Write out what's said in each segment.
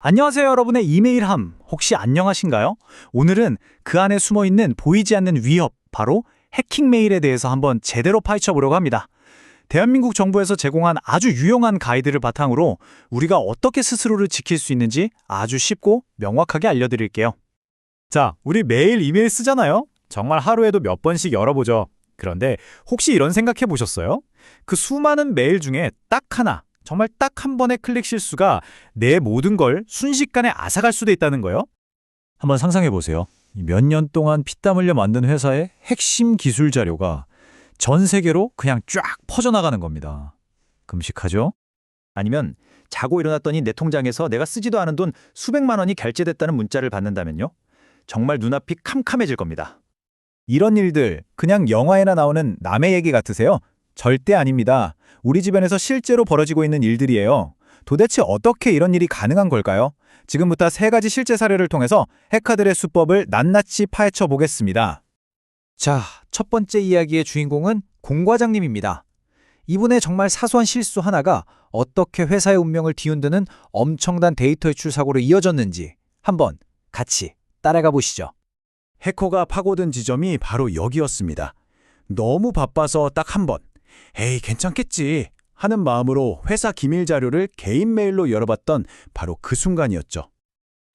안녕하세요 여러분의 이메일함 혹시 안녕하신가요? 오늘은 그 안에 숨어있는 보이지 않는 위협 바로 해킹 메일에 대해서 한번 제대로 파헤쳐 보려고 합니다. 대한민국 정부에서 제공한 아주 유용한 가이드를 바탕으로 우리가 어떻게 스스로를 지킬 수 있는지 아주 쉽고 명확하게 알려드릴게요. 자, 우리 매일 이메일 쓰잖아요? 정말 하루에도 몇 번씩 열어보죠. 그런데 혹시 이런 생각해 보셨어요? 그 수많은 메일 중에 딱 하나, 정말 딱 한 번의 클릭 실수가 내 모든 걸 순식간에 앗아갈 수도 있다는 거요? 한번 상상해 보세요. 몇 년 동안 피땀 흘려 만든 회사의 핵심 기술 자료가 전 세계로 그냥 쫙 퍼져나가는 겁니다. 금식하죠? 아니면 자고 일어났더니 내 통장에서 내가 쓰지도 않은 돈 수백만 원이 결제됐다는 문자를 받는다면요? 정말 눈앞이 캄캄해질 겁니다. 이런 일들 그냥 영화에나 나오는 남의 얘기 같으세요? 절대 아닙니다. 우리 주변에서 실제로 벌어지고 있는 일들이에요. 도대체 어떻게 이런 일이 가능한 걸까요? 지금부터 세 가지 실제 사례를 통해서 해커들의 수법을 낱낱이 파헤쳐 보겠습니다. 자, 첫 번째 이야기의 주인공은 공 과장님입니다. 이분의 정말 사소한 실수 하나가 어떻게 회사의 운명을 뒤흔드는 엄청난 데이터 유출 사고로 이어졌는지 한번 같이 따라가 보시죠. 해커가 파고든 지점이 바로 여기였습니다. 너무 바빠서 딱 한 번, 에이, 괜찮겠지 하는 마음으로 회사 기밀 자료를 개인 메일로 열어봤던 바로 그 순간이었죠.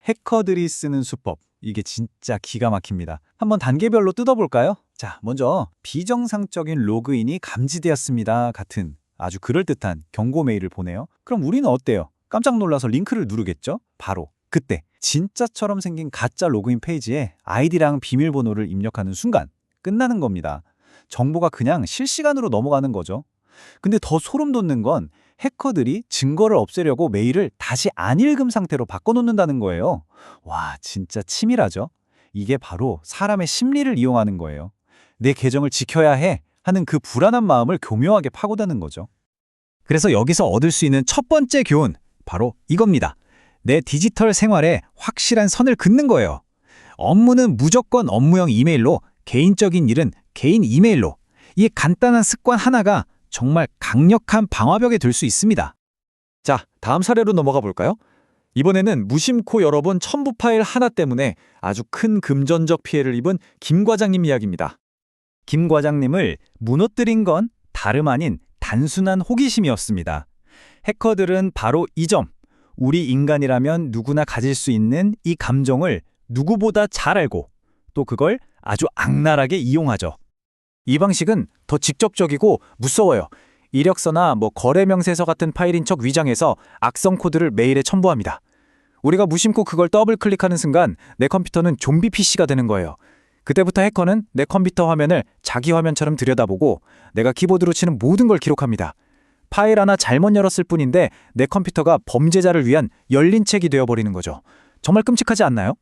해커들이 쓰는 수법, 이게 진짜 기가 막힙니다. 한번 단계별로 뜯어볼까요? 자, 먼저 비정상적인 로그인이 감지되었습니다. 같은 아주 그럴듯한 경고 메일을 보내요. 그럼 우리는 어때요? 깜짝 놀라서 링크를 누르겠죠? 바로 그때 진짜처럼 생긴 가짜 로그인 페이지에 아이디랑 비밀번호를 입력하는 순간 끝나는 겁니다. 정보가 그냥 실시간으로 넘어가는 거죠. 근데 더 소름 돋는 건 해커들이 증거를 없애려고 메일을 다시 안 읽음 상태로 바꿔놓는다는 거예요. 와, 진짜 치밀하죠? 이게 바로 사람의 심리를 이용하는 거예요. 내 계정을 지켜야 해 하는 그 불안한 마음을 교묘하게 파고드는 거죠. 그래서 여기서 얻을 수 있는 첫 번째 교훈, 바로 이겁니다. 내 디지털 생활에 확실한 선을 긋는 거예요. 업무는 무조건 업무용 이메일로, 개인적인 일은 개인 이메일로. 이 간단한 습관 하나가 정말 강력한 방화벽이 될 수 있습니다. 자, 다음 사례로 넘어가 볼까요? 이번에는 무심코 열어본 첨부 파일 하나 때문에 아주 큰 금전적 피해를 입은 김 과장님 이야기입니다. 김 과장님을 무너뜨린 건 다름 아닌 단순한 호기심이었습니다. 해커들은 바로 이 점, 우리 인간이라면 누구나 가질 수 있는 이 감정을 누구보다 잘 알고 또 그걸 아주 악랄하게 이용하죠. 이 방식은 더 직접적이고 무서워요. 이력서나 뭐 거래 명세서 같은 파일인 척 위장해서 악성 코드를 메일에 첨부합니다. 우리가 무심코 그걸 더블 클릭하는 순간 내 컴퓨터는 좀비 PC가 되는 거예요. 그때부터 해커는 내 컴퓨터 화면을 자기 화면처럼 들여다보고 내가 키보드로 치는 모든 걸 기록합니다. 파일 하나 잘못 열었을 뿐인데 내 컴퓨터가 범죄자를 위한 열린 책이 되어버리는 거죠. 정말 끔찍하지 않나요?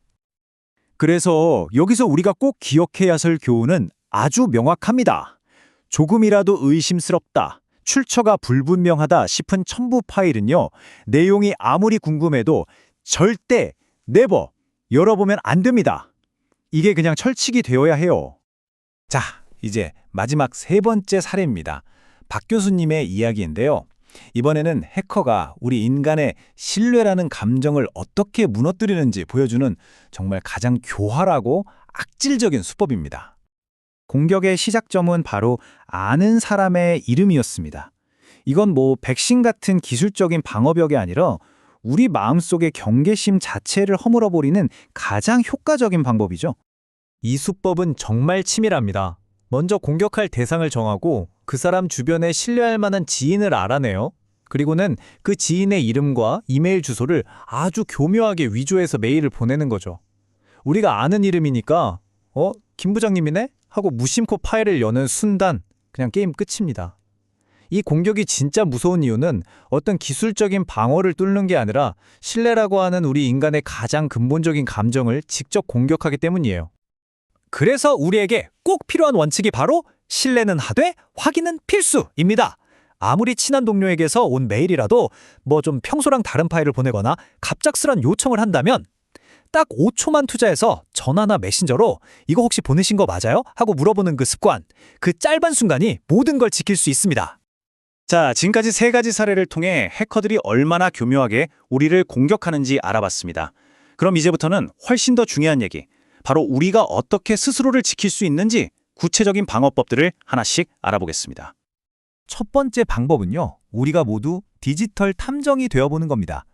그래서 여기서 우리가 꼭 기억해야 할 교훈은 아주 명확합니다. 조금이라도 의심스럽다, 출처가 불분명하다 싶은 첨부 파일은요, 내용이 아무리 궁금해도 절대 네버 열어보면 안 됩니다. 이게 그냥 철칙이 되어야 해요. 자, 이제 마지막 세 번째 사례입니다. 박 교수님의 이야기인데요. 이번에는 해커가 우리 인간의 신뢰라는 감정을 어떻게 무너뜨리는지 보여주는 정말 가장 교활하고 악질적인 수법입니다. 공격의 시작점은 바로 아는 사람의 이름이었습니다. 이건 뭐 백신 같은 기술적인 방어벽이 아니라 우리 마음속의 경계심 자체를 허물어버리는 가장 효과적인 방법이죠. 이 수법은 정말 치밀합니다. 먼저 공격할 대상을 정하고 그 사람 주변에 신뢰할 만한 지인을 알아내요. 그리고는 그 지인의 이름과 이메일 주소를 아주 교묘하게 위조해서 메일을 보내는 거죠. 우리가 아는 이름이니까 어? 김 부장님이네? 하고 무심코 파일을 여는 순간 그냥 게임 끝입니다. 이 공격이 진짜 무서운 이유는 어떤 기술적인 방어를 뚫는 게 아니라 신뢰라고 하는 우리 인간의 가장 근본적인 감정을 직접 공격하기 때문이에요. 그래서 우리에게 꼭 필요한 원칙이 바로 신뢰는 하되 확인은 필수입니다. 아무리 친한 동료에게서 온 메일이라도 뭐 좀 평소랑 다른 파일을 보내거나 갑작스런 요청을 한다면 딱 5초만 투자해서 전화나 메신저로 이거 혹시 보내신 거 맞아요? 하고 물어보는 그 습관, 그 짧은 순간이 모든 걸 지킬 수 있습니다. 자, 지금까지 세 가지 사례를 통해 해커들이 얼마나 교묘하게 우리를 공격하는지 알아봤습니다. 그럼 이제부터는 훨씬 더 중요한 얘기, 바로 우리가 어떻게 스스로를 지킬 수 있는지 구체적인 방어법들을 하나씩 알아보겠습니다. 첫 번째 방법은요, 우리가 모두 디지털 탐정이 되어보는 겁니다.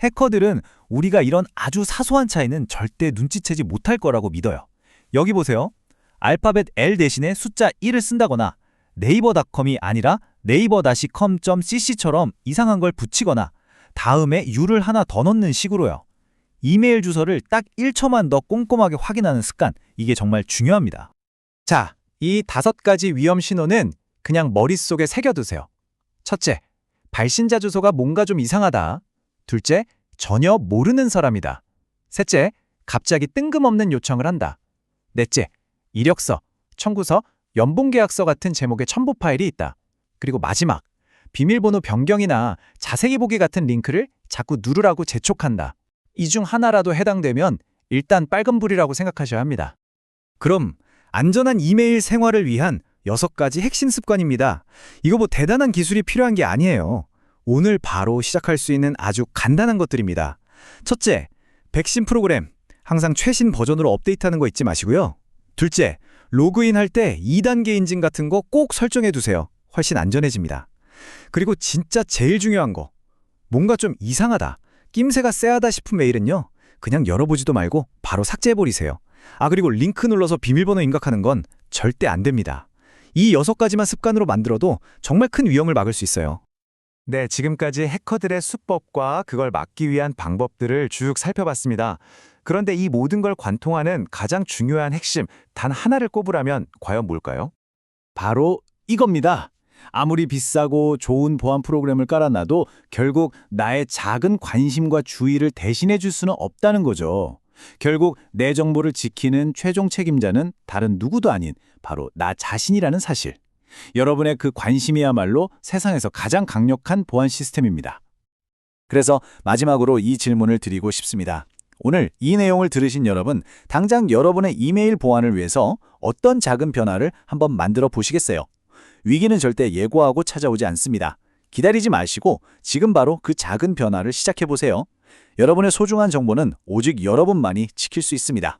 해커들은 우리가 이런 아주 사소한 차이는 절대 눈치채지 못할 거라고 믿어요. 여기 보세요. 알파벳 L 대신에 숫자 1을 쓴다거나 네이버닷컴이 아니라 네이버-com.cc처럼 이상한 걸 붙이거나 다음에 U를 하나 더 넣는 식으로요. 이메일 주소를 딱 1초만 더 꼼꼼하게 확인하는 습관, 이게 정말 중요합니다. 자, 이 다섯 가지 위험 신호는 그냥 머릿속에 새겨두세요. 첫째, 발신자 주소가 뭔가 좀 이상하다. 둘째, 전혀 모르는 사람이다. 셋째, 갑자기 뜬금없는 요청을 한다. 넷째, 이력서, 청구서, 연봉계약서 같은 제목의 첨부 파일이 있다. 그리고 마지막, 비밀번호 변경이나 자세히 보기 같은 링크를 자꾸 누르라고 재촉한다. 이 중 하나라도 해당되면 일단 빨간불이라고 생각하셔야 합니다. 그럼 안전한 이메일 생활을 위한 여섯 가지 핵심 습관입니다. 이거 뭐 대단한 기술이 필요한 게 아니에요. 오늘 바로 시작할 수 있는 아주 간단한 것들입니다. 첫째, 백신 프로그램. 항상 최신 버전으로 업데이트하는 거 잊지 마시고요. 둘째, 로그인 할 때 2단계 인증 같은 거 꼭 설정해 두세요. 훨씬 안전해집니다. 그리고 진짜 제일 중요한 거. 뭔가 좀 이상하다. 낌새가 쎄하다 싶은 메일은요. 그냥 열어보지도 말고 바로 삭제해버리세요. 아 그리고 링크 눌러서 비밀번호 입력하는 건 절대 안 됩니다. 이 여섯 가지만 습관으로 만들어도 정말 큰 위험을 막을 수 있어요. 네, 지금까지 해커들의 수법과 그걸 막기 위한 방법들을 쭉 살펴봤습니다. 그런데 이 모든 걸 관통하는 가장 중요한 핵심, 단 하나를 꼽으라면 과연 뭘까요? 바로 이겁니다. 아무리 비싸고 좋은 보안 프로그램을 깔아놔도 결국 나의 작은 관심과 주의를 대신해 줄 수는 없다는 거죠. 결국 내 정보를 지키는 최종 책임자는 다른 누구도 아닌 바로 나 자신이라는 사실. 여러분의 그 관심이야말로 세상에서 가장 강력한 보안 시스템입니다. 그래서 마지막으로 이 질문을 드리고 싶습니다. 오늘 이 내용을 들으신 여러분, 당장 여러분의 이메일 보안을 위해서 어떤 작은 변화를 한번 만들어 보시겠어요? 위기는 절대 예고하고 찾아오지 않습니다. 기다리지 마시고 지금 바로 그 작은 변화를 시작해 보세요. 여러분의 소중한 정보는 오직 여러분만이 지킬 수 있습니다.